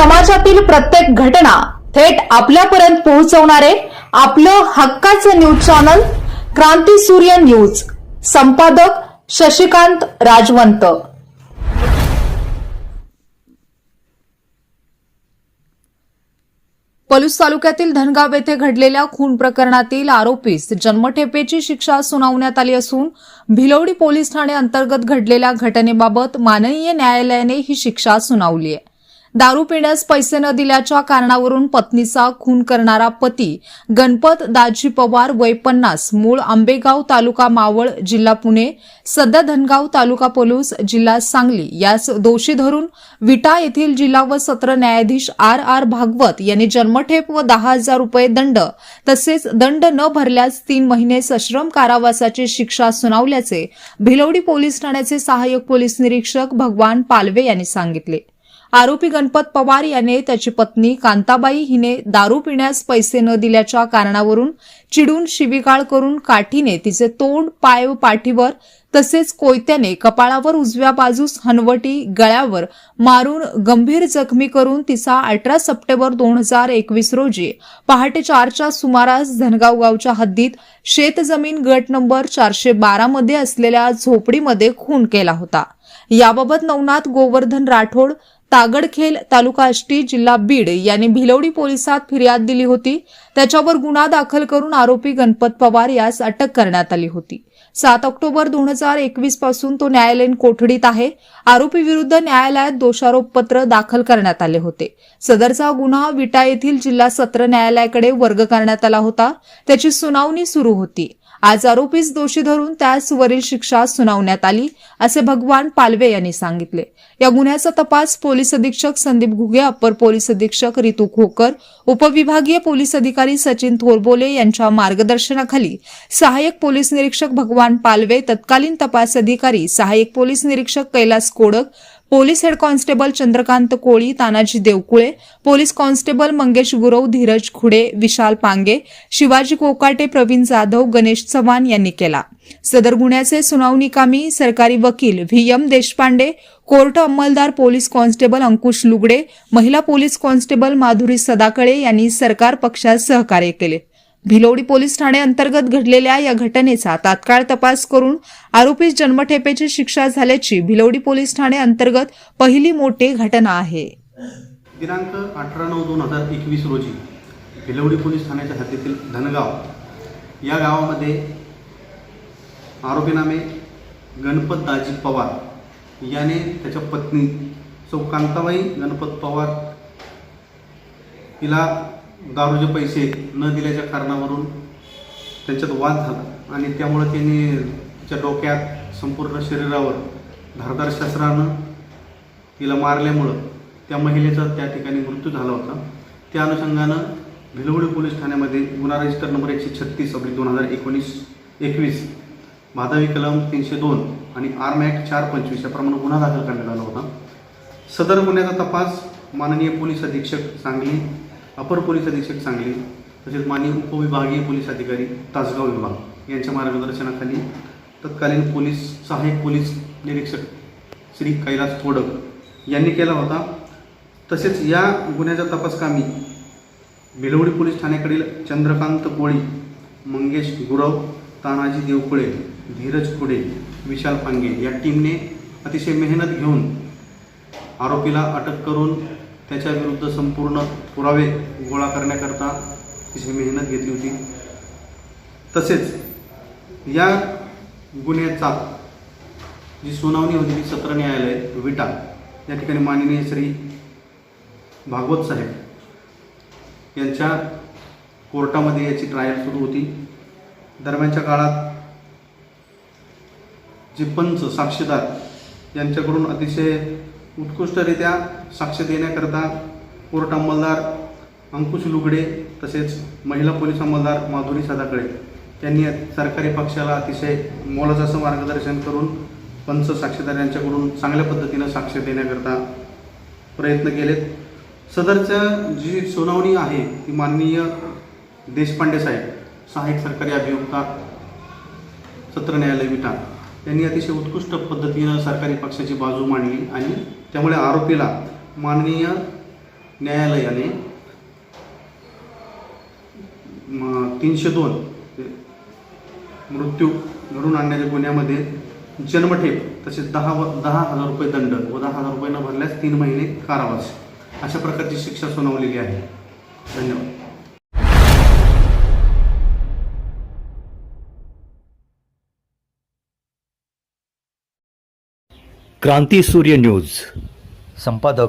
समाजातील प्रत्येक घटना थेट आपल्यापर्यंत पोहोचवणारे आपलं हक्काचं न्यूज चॅनल क्रांती सूर्य न्यूज. संपादक शशिकांत राजवंत. पलूस तालुक्यातील धनगाव येथे घडलेल्या खून प्रकरणातील आरोपीस जन्मठेपेची शिक्षा सुनावण्यात आली असून भिलवडी पोलीस ठाणे अंतर्गत घडलेल्या घटनेबाबत माननीय न्यायालयाने ही शिक्षा सुनावली आहे. दारू पिण्यास पैसे न दिल्याच्या कारणावरून पत्नीचा खून करणारा पती गणपत दाजी पवार वय पन्नास मूळ आंबेगाव तालुका मावळ जिल्हा पुणे सध्या धनगाव तालुका पोलीस जिल्हा सांगली. यास दोषी धरून विटा येथील जिल्हा व सत्र न्यायाधीश आर आर भागवत यांनी जन्मठेप व दहा हजार रुपये दंड तसेच दंड न भरल्यास तीन महिने सश्रम कारावासाची शिक्षा सुनावल्याचे भिलवडी पोलीस ठाण्याचे सहाय्यक पोलीस निरीक्षक भगवान पालवे यांनी सांगितले. आरोपी गणपत पवार याने त्याची पत्नी कांताबाई हिने दारू पिण्यास पैसे न दिल्याच्या कारणावरून चिडून शिवीगाळ करून काठीने तिचे तोंड पाय व पाठीवर तसेच कोयत्याने कपाळावर उजव्या बाजूस हनवटी गळ्यावर मारून गंभीर जखमी करून तिचा अठरा सप्टेंबर दोन हजार एकवीस रोजी पहाटे चारच्या सुमारास धनगाव गावच्या हद्दीत शेतजमीन गट नंबर चारशे बारा मध्ये असलेल्या झोपडीमध्ये खून केला होता. याबाबत नवनाथ गोवर्धन राठोड तागडखेल तालुका आष्टी जिल्हा बीड यांनी भिलवडी पोलिसात फिर्याद दिली होती. त्याच्यावर गुन्हा दाखल करून आरोपी गणपत पवार यास अटक करण्यात आली होती. सात ऑक्टोबर दोन हजार एकवीसपासून तो न्यायालयीन कोठडीत आहे. आरोपी विरुद्ध न्यायालयात दोषारोपपत्र दाखल करण्यात आले होते. सदरचा गुन्हा विटा येथील जिल्हा सत्र न्यायालयाकडे वर्ग करण्यात आला होता. त्याची सुनावणी सुरू होती. आज आरोपीस दोषी धरून त्यास वरील शिक्षा सुनावण्यात आली असे भगवान पालवे यांनी सांगितले. या गुन्ह्याचा तपास पोलीस अधीक्षक संदीप घुगे अप्पर पोलीस अधीक्षक रितू खोकर उपविभागीय पोलीस अधिकारी सचिन थोरबोले यांच्या मार्गदर्शनाखाली सहाय्यक पोलीस निरीक्षक भगवान पालवे तत्कालीन तपास अधिकारी सहाय्यक पोलीस निरीक्षक Kailas Kodak police head constable Chandrakant Koli Tanaji Devkule police constable Mangesh Gurav Dhiraj Khude Vishal Pange Shivaji Kokate Pravin Jadhav Ganesh Chavan यांनी केला. सदर गुन्ह्याचे सुनावणीकामी सरकारी वकील व्ही. एम. देशपांडे कोर्ट अंमलदार पोलीस कॉन्स्टेबल अंकुश लुगडे महिला पोलीस कॉन्स्टेबल माधुरी सदाकळे यांनी सरकार पक्षात सहकार्य केले. भिलोडी पोलीस ठाणे अंतर्गत घडलेल्या या घटनेचा तात्काळ तपास करून आरोपीस जन्मठेपेची शिक्षा झाल्याची भिलोडी पोलीस ठाणे अंतर्गत पहिली मोठी घटना आहे. दिनांक अठरा नऊ दोन हजार एकवीस रोजी भिलवडी पोलीस ठाण्याच्या हद्दीतील धनगाव या गावामध्ये आरोपी नामे गणपत दाजी पवार याने त्याच्या पत्नी सौ कांताबाई गणपत पवार हिला दारूचे पैसे न दिल्याच्या कारणावरून त्यांच्यात वाद झाला. आणि त्यामुळे त्यांनी तिच्या डोक्यात संपूर्ण शरीरावर धारदार शस्त्रानं तिला मारल्यामुळं त्या महिलेचा त्या ठिकाणी मृत्यू झाला होता. त्या अनुषंगानं भिलवडी पोलीस ठाण्यामध्ये गुन्हा रजिस्टर नंबर एकशे छत्तीस अब्लिक दोन हजार एकोणीस एकवीस भादावी कलम तीनशे दोन आणि आर्म ॲक्ट चार पंचवीस याप्रमाणे गुन्हा दाखल करण्यात आला होता. सदर गुन्ह्याचा तपास माननीय पोलीस अधीक्षक सांगली अपर पोलीस अधीक्षक सांगली तसेच माननीय उपविभागीय पोलीस अधिकारी तासगाव विभाग यांच्या मार्गदर्शनाखाली तत्कालीन पोलीस सहाय्यक पोलीस निरीक्षक श्री कैलास थोडक यांनी केला होता. तसेच या गुन्ह्याच्या तपासकामी भिलवडी पोलीस ठाण्याकडील चंद्रकांत कोळी मंगेश गुरव तानाजी देवकुळे धीरज खुडे विशाल पांगे या टीमने अतिशय मेहनत घेऊन आरोपीला अटक करून त्याच्या विरुद्ध संपूर्ण पुरावे गोळा करण्याकरता तिची मेहनत घेतली होती. तसेच या गुन्ह्याचा जी सुनावणी होती ती सत्र न्यायालय विटा या ठिकाणी माननीय श्री भागवत साहेब यांच्या कोर्टामध्ये याची ट्रायल सुरू होती. दरम्यानच्या काळात जे पंच साक्षीदार यांच्याकडून अतिशय उत्कृष्टरित्या साक्ष देण्याकरता कोर्ट अंमलदार अंकुश लुगडे तसेच महिला पोलीस अंमलदार माधुरी सदाकडे त्यांनी सरकारी पक्षाला अतिशय मोलाचं असं मार्गदर्शन करून पंच साक्षीदार यांच्याकडून चांगल्या पद्धतीनं साक्ष देण्याकरता प्रयत्न केलेत. सदरचं जी सुनावणी आहे ती माननीय देशपांडे साहेब सहाय्यक सरकारी अभियोक्ता सत्र न्यायालय विटा यांनी अतिशय उत्कृष्ट पद्धतीनं सरकारी पक्षाची बाजू मांडली आणि त्यामुळे आरोपीला माननीय न्यायालयाने म, तीनशे दोन मृत्यू घडून आणण्याच्या गुन्ह्यामध्ये जन्मठेप तसेच दहा व दहा हजार रुपये दंड व दहा हजार रुपये न भरल्यास तीन महिने कारावास. अशा प्रकारची शिक्षा सुनावलेली आहे. धन्यवाद. क्रांती सूर्य न्यूज. संपादक